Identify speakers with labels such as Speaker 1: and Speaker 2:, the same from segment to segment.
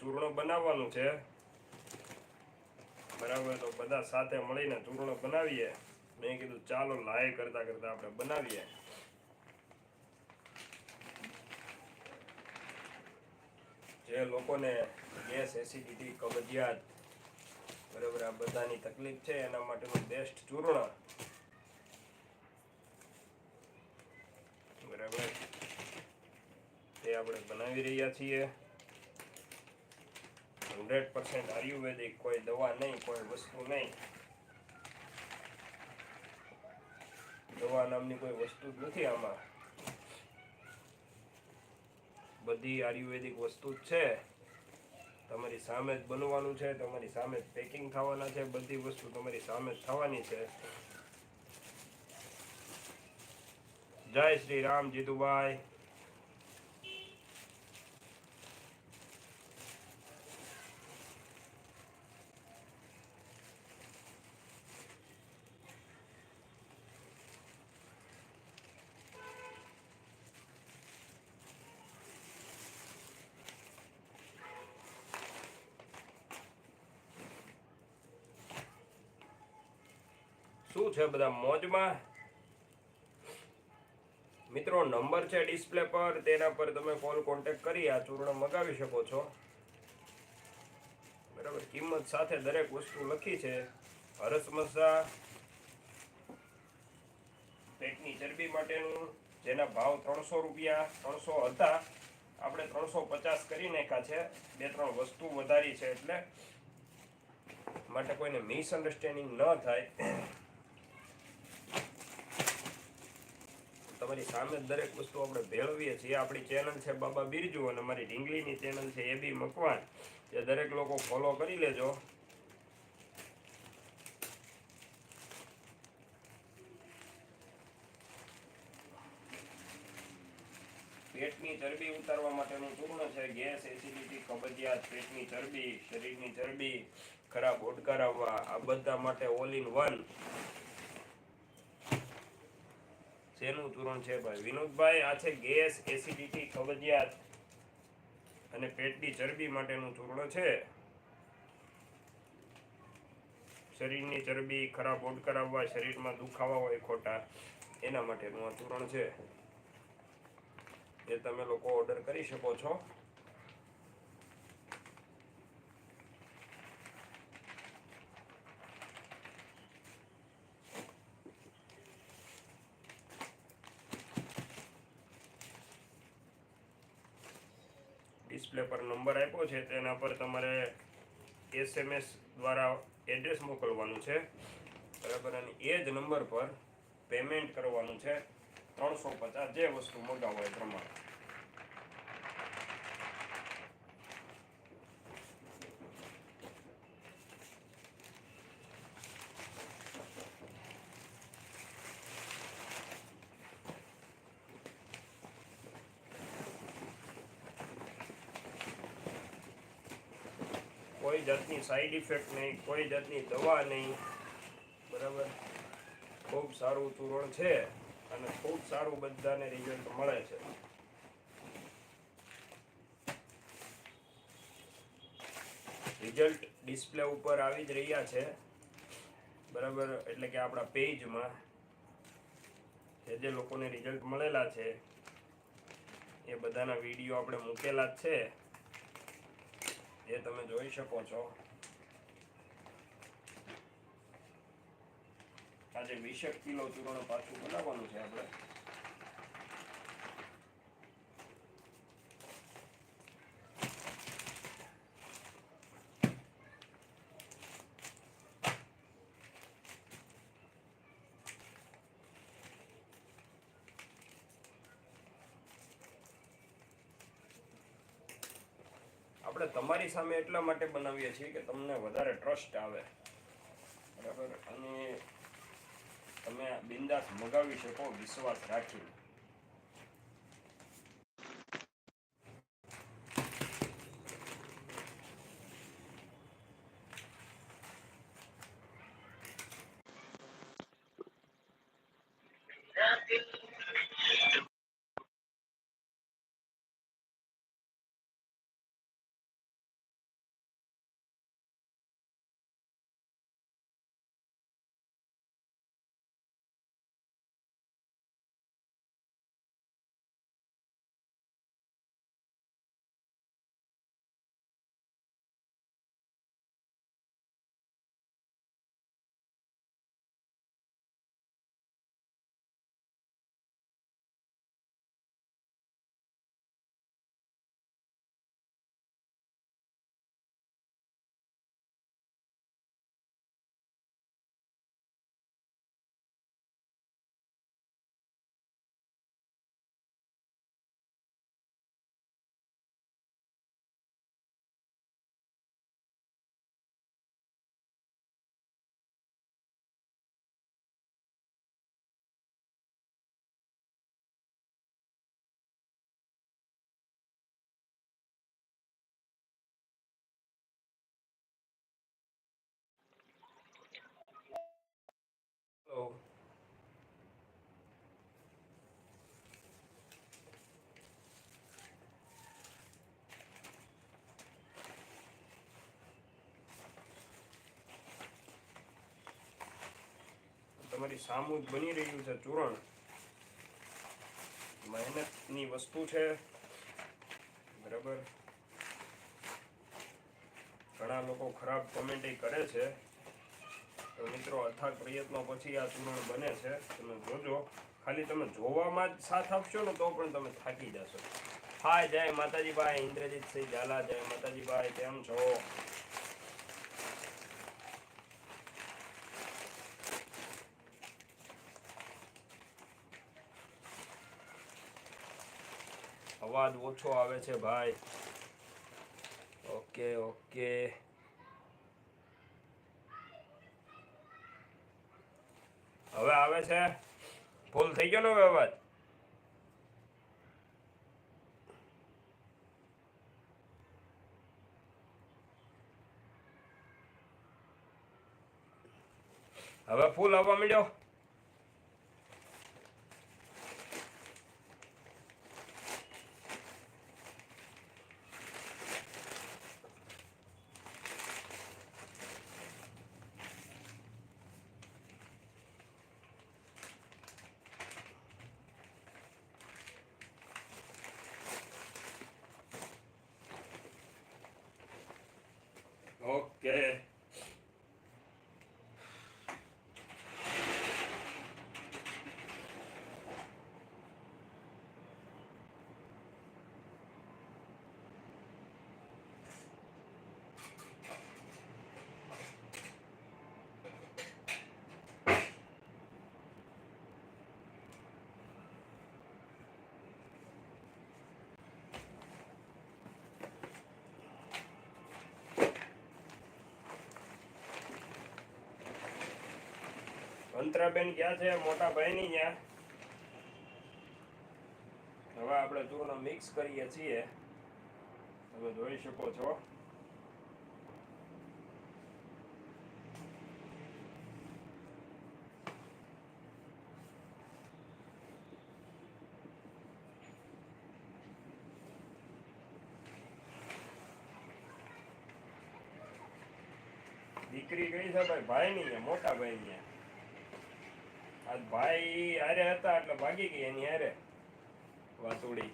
Speaker 1: ચૂર્ણ બનાવવાનું છે. બરાબર, તો બધા સાથે મળીને ચૂર્ણ બનાવીએ. મેં કીધું, ચાલો, લાય કરતા કરતા આપણે બનાવીએ. જે લોકોને ગેસ, એસિડિટી, કબજિયાત, બરાબર, આ બધાની તકલીફ છે, એના માટેનું બેસ્ટ ચૂર્ણ બરાબર. તે આપણે બનાવી રહ્યા છીએ. હંડ્રેડ પર્સન્ટ આયુર્વેદિક, કોઈ દવા નહીં, કોઈ વસ્તુ નહીં. દવા નામની કોઈ વસ્તુ જ નથી આમાં. બધી આયુર્વેદિક વસ્તુ જ છે. તમારી સામે જ બનવાનું છે, તમારી સામે જ પેકિંગ થવાના છે, બધી વસ્તુ તમારી સામે જ થવાની છે. જય શ્રી રામ, જીતુભાઈ. છે બધા મોજમાં. મિત્રો, નંબર છે ડિસ્પ્લે પર, તેના પર તમે કોલ કોન્ટેક્ટ કરી આ ચૂર્ણ મગાવી શકો છો. બરાબર, કિંમત સાથે દરેક વસ્તુ લખી છે. હરસમસા પેટની ચરબી માટેનું, જેના ભાવ ત્રણસો રૂપિયા, ત્રણસો હતા. આપણે ત્રણસો પચાસ કરી નાખ્યા છે. બે, ત્રણ વસ્તુ વધારી છે એટલે, માટે કોઈને મિસઅન્ડરસ્ટેન્ડિંગ ન થાય. તમારી સામે દરેક વસ્તુ આપણે ભેળવીએ છીએ. આપણી ચેનલ છે બાબા બિરજુ અને મારી ઢીંગલીની ચેનલ છે એ બી મકવાન એ દરેક લોકો ફોલો કરી લેજો. પેટની ચરબી ઉતારવા માટેનું ચૂર્ણ છે. ગેસ એસિડિટી કબજિયાત, પેટની ચરબી, શરીરની ચરબી, ખરાબ ઓડકાર આવવા, આ બધા માટે ઓલ ઇન વન શેનું ચૂર્ણ છે ભાઈ. વિનોદભાઈ આ છે ગેસ, એસિડિટી, કબજિયાત અને પેટની ચરબી માટેનું ચૂર્ણ છે. શરીરની ચરબી ખરાબ ઓડકાર કરાવવા, શરીરમાં દુખાવા હોય ખોટા, એના માટેનું આ ચૂર્ણ છે. એ તમે લોકો ઓર્ડર કરી શકો છો. ડિસ્પ્લે પર નંબર આપ્યો છે તેના પર તમારે એસએમએસ દ્વારા એડ્રેસ મોકલવાનું છે. બરાબર, અને એ જ નંબર પર પેમેન્ટ કરવાનું છે. ત્રણસો પચાસ જે વસ્તુ મગાવો એ પ્રમાણે કોઈ જાતની સાઈડ ઇફેક્ટ નહીં, કોઈ જાતની દવા નહીં. બરાબર? ખૂબ સારું ચૂરણ છે અને ખૂબ સારું બધાને રિઝલ્ટ મળે છે. રિઝલ્ટ ડિસ્પ્લે ઉપર આવી જ રહ્યા છે. બરાબર? એટલે કે આપણા પેજમાં જે જે લોકોને રિઝલ્ટ મળેલા છે, એ બધાના વીડિયો આપણે મૂકેલા જ છે. એ તમે જોઈ શકો છો. આજે વીસેક કિલો ચૂરણ પાછું બનાવવાનું છે આપણે. આપણે તમારી સામે એટલા માટે બનાવીએ છીએ કે તમને વધારે ટ્રસ્ટ આવે. બરાબર? અને તમે બિંદાસ મગાવી શકો વિશ્વાસ રાખીને આપણી સામું બની રહ્યું છે ચૂરણ મહેનતની વસ્તુ છે. બરાબર? ઘણા લોકો ખરાબ કોમેન્ટ કરે છે. તો મિત્રો, અથાગ પ્રયત્નો પછી આ ચૂરણ બને છે. તમે જોજો. ખાલી તમે જોવામાં જ સાથ આપશો ને તો પણ તમે થાકી જશો. હા, જય માતાજીભાઈ ઇન્દ્રજીતસિંહ ઝાલા, જય માતાજીભાઈ કેમ છો? અવાજ ઓછો આવે છે ભાઈ. Okay okay. હવે આવે છે? ફૂલ થઈ ગયો ને હવે અવાજ? હવે ફૂલ આવવા માંડ્યો ઓકે અંતરાબેન ક્યાં છે? મોટા ભાઈની ત્યાં. હવે આપણે ચૂર્ણ મિક્સ કરીએ છીએ. તમે જોઈ શકો છો. દીકરી કઈ છે? ભાઈ ભાઈ ની મોટા ભાઈ ની ભાઈ હારે હતા એટલે ભાગી ગઈ એની હારે વાતુડી.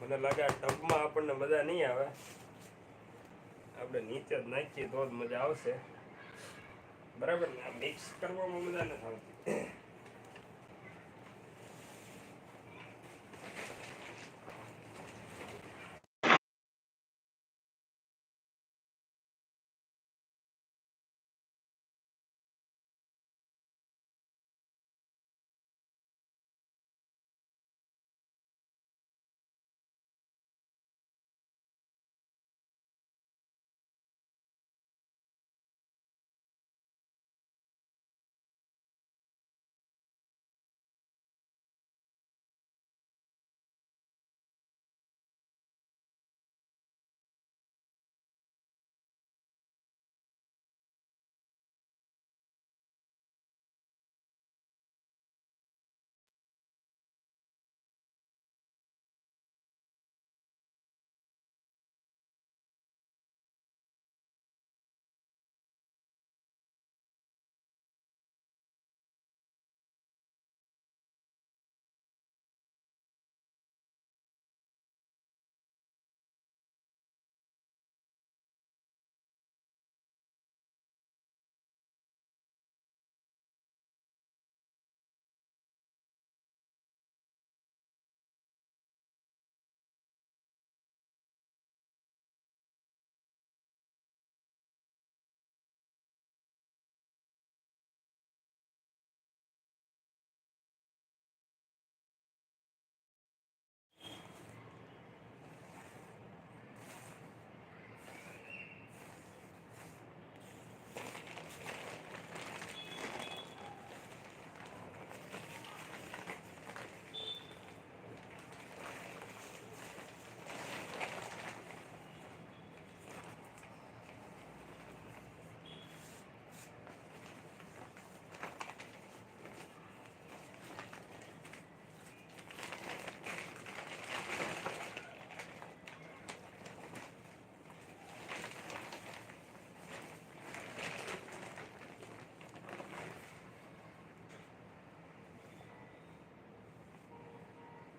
Speaker 1: મને લાગે આ ટબમાં આપણને મજા નહીં આવે. આપણે નીચે જ નાખીએ તો જ મજા આવશે. બરાબર ને? આ મિક્સ કરવામાં મજા નથી આવતી.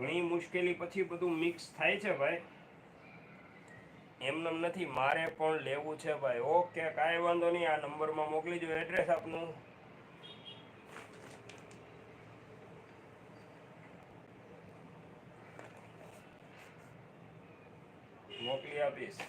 Speaker 1: ઘણી મુશ્કેલી પછી બધું મિક્સ થાય છે ભાઈ. એમનેમ નથી, મારે પણ લેવું છે ભાઈ. ઓકે કાંઈ વાંધો નહીં, આ નંબરમાં મોકલી દો એડ્રેસ આપનું મોકલી આપીશ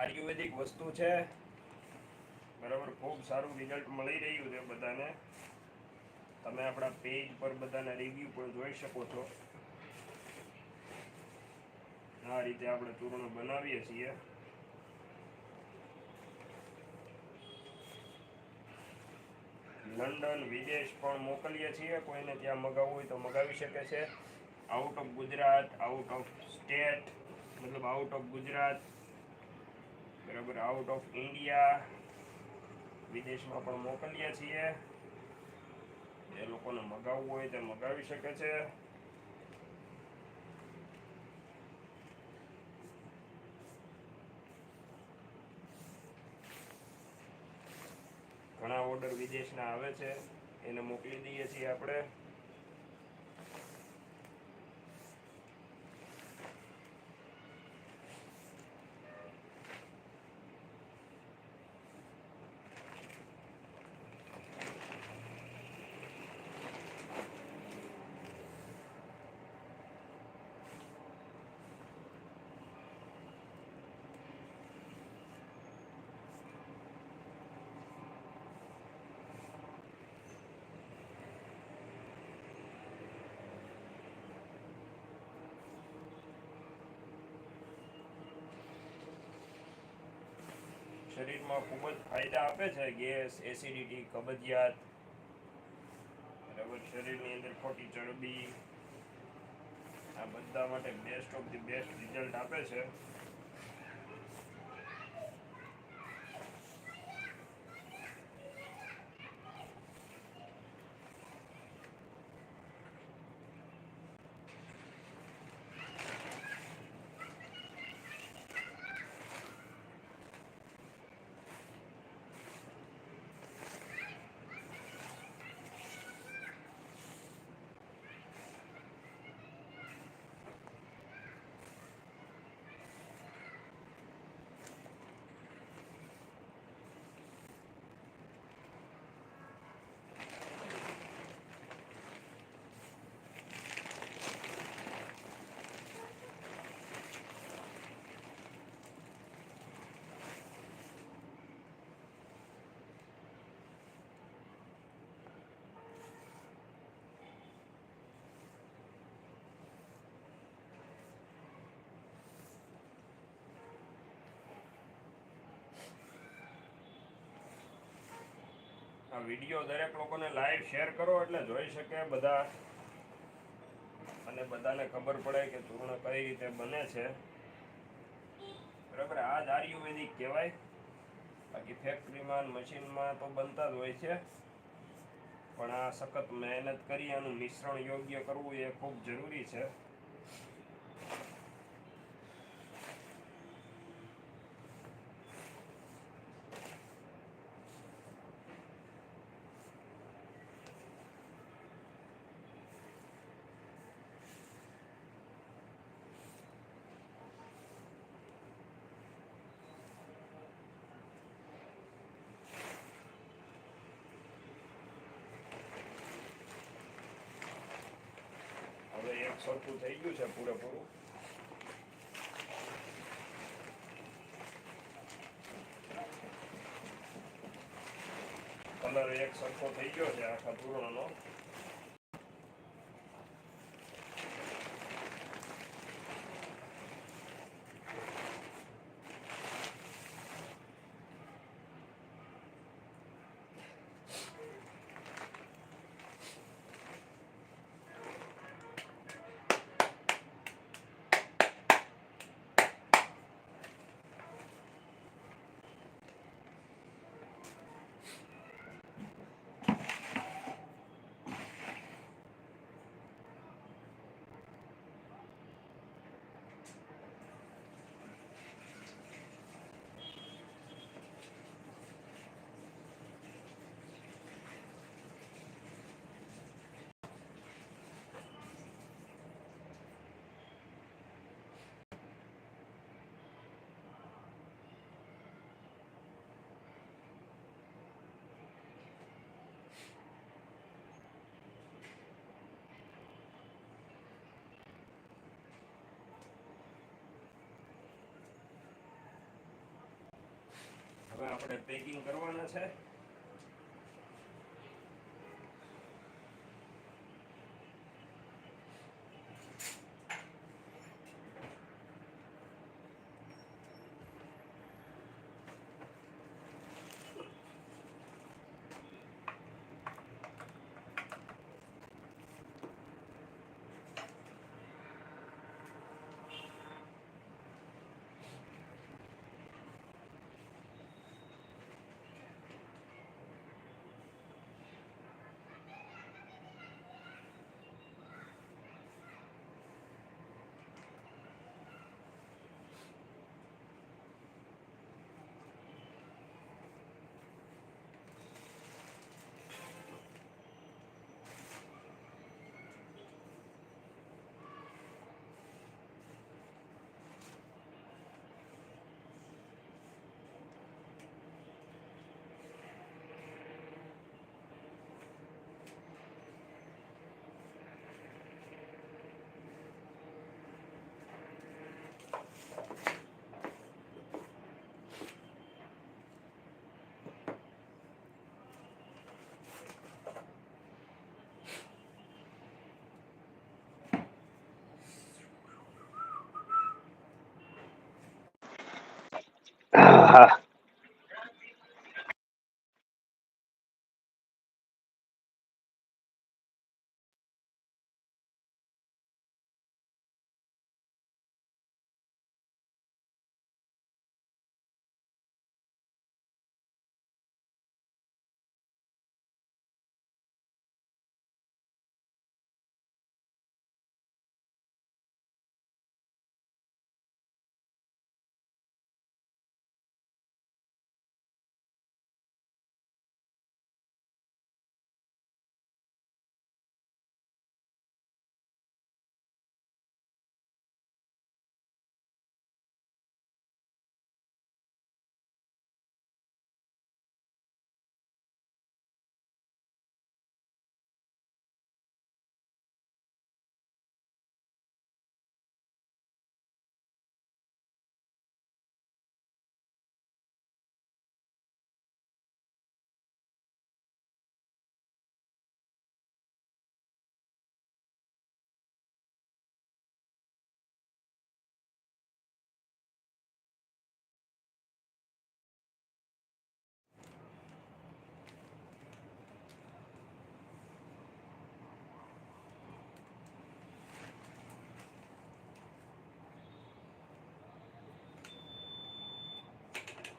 Speaker 1: આયુર્વેદિક વસ્તુ છે. બરાબર, ખૂબ સારું રિઝલ્ટ મળી રહ્યું છે બધાને. તમે આપણા પેજ પર બધાના રિવ્યુ પણ જોઈ શકો છો. આ રીતે આપણે ચૂર્ણ બનાવીએ છીએ. લંડન, વિદેશ પણ મોકલીએ છીએ. કોઈને ત્યાં મગાવવું હોય તો મગાવી શકે છે. Out of Gujarat out of state મતલબ આઉટ ઓફ ગુજરાત. બરાબર આઉટ ઓફ ઇન્ડિયા વિદેશમાં પણ મોકલીએ છીએ. જે લોકોને મગાવવું હોય તે મગાવી શકે છે. ઘણા ઓર્ડર વિદેશના આવે છે, એને મોકલી દઈએ છીએ આપણે. શરીરમાં ખૂબ જ ફાયદા આપે છે. ગેસ, એસિડિટી, કબજિયાત, બરાબર, શરીરની અંદર ખોટી ચરબી, આ બધા માટે best of the best result આપે છે. આ વીડિયો દરેક લોકોને લાઈવ શેર કરો એટલે જોઈ શકે બધા. અને બધાને ખબર પડે કે ચૂર્ણ કઈ રીતે બને છે. બરાબર આ જ આયુર્વેદિક કહેવાય. બાકી ફેક્ટરીમાં મશીનમાં તો બનતા જ હોય છે. પણ આ સખત મહેનત કરી આનું મિશ્રણ યોગ્ય કરવું એ ખૂબ જરૂરી છે હવે એક સરખું થઈ ગયું છે પૂરેપૂરું. કલર એક સરખો થઈ ગયો છે આખા પૂર્ણનો. હવે આપણે પેકિંગ કરવાના છે.
Speaker 2: હા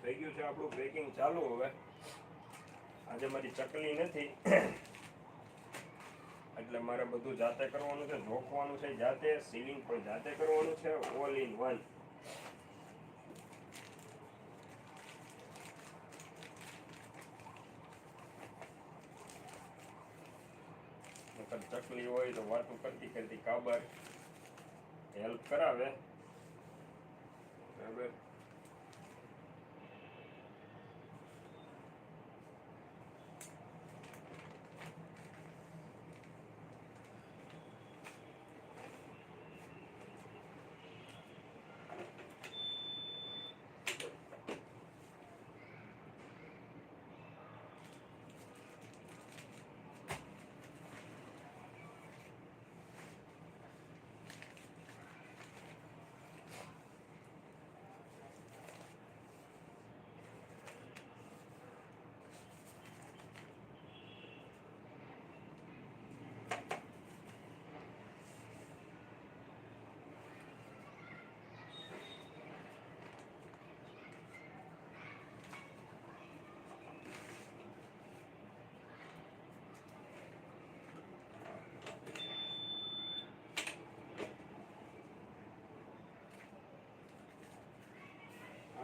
Speaker 1: થઈ ગયું છે આપણું પેકિંગ ચાલુ હવે. આજે મારી ચકલી નથી. એટલે મારે બધું જાતે કરવાનું છે, જોખવાનું છે જાતે સીલિંગ પણ જાતે કરવાનું છે ઓલ ઇન વન ચકલી હોય તો વાતો કરતી કરતી કાબર હેલ્પ કરાવે. બરાબર?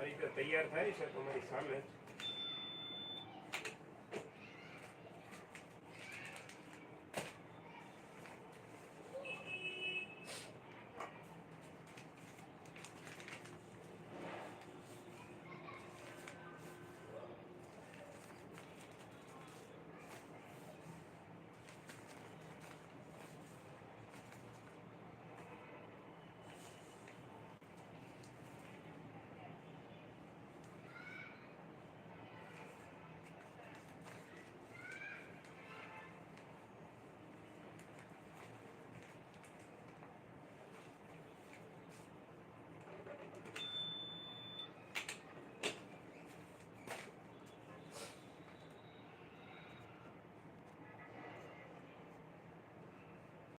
Speaker 1: રીતે તૈયાર થાય છે તમારી સામે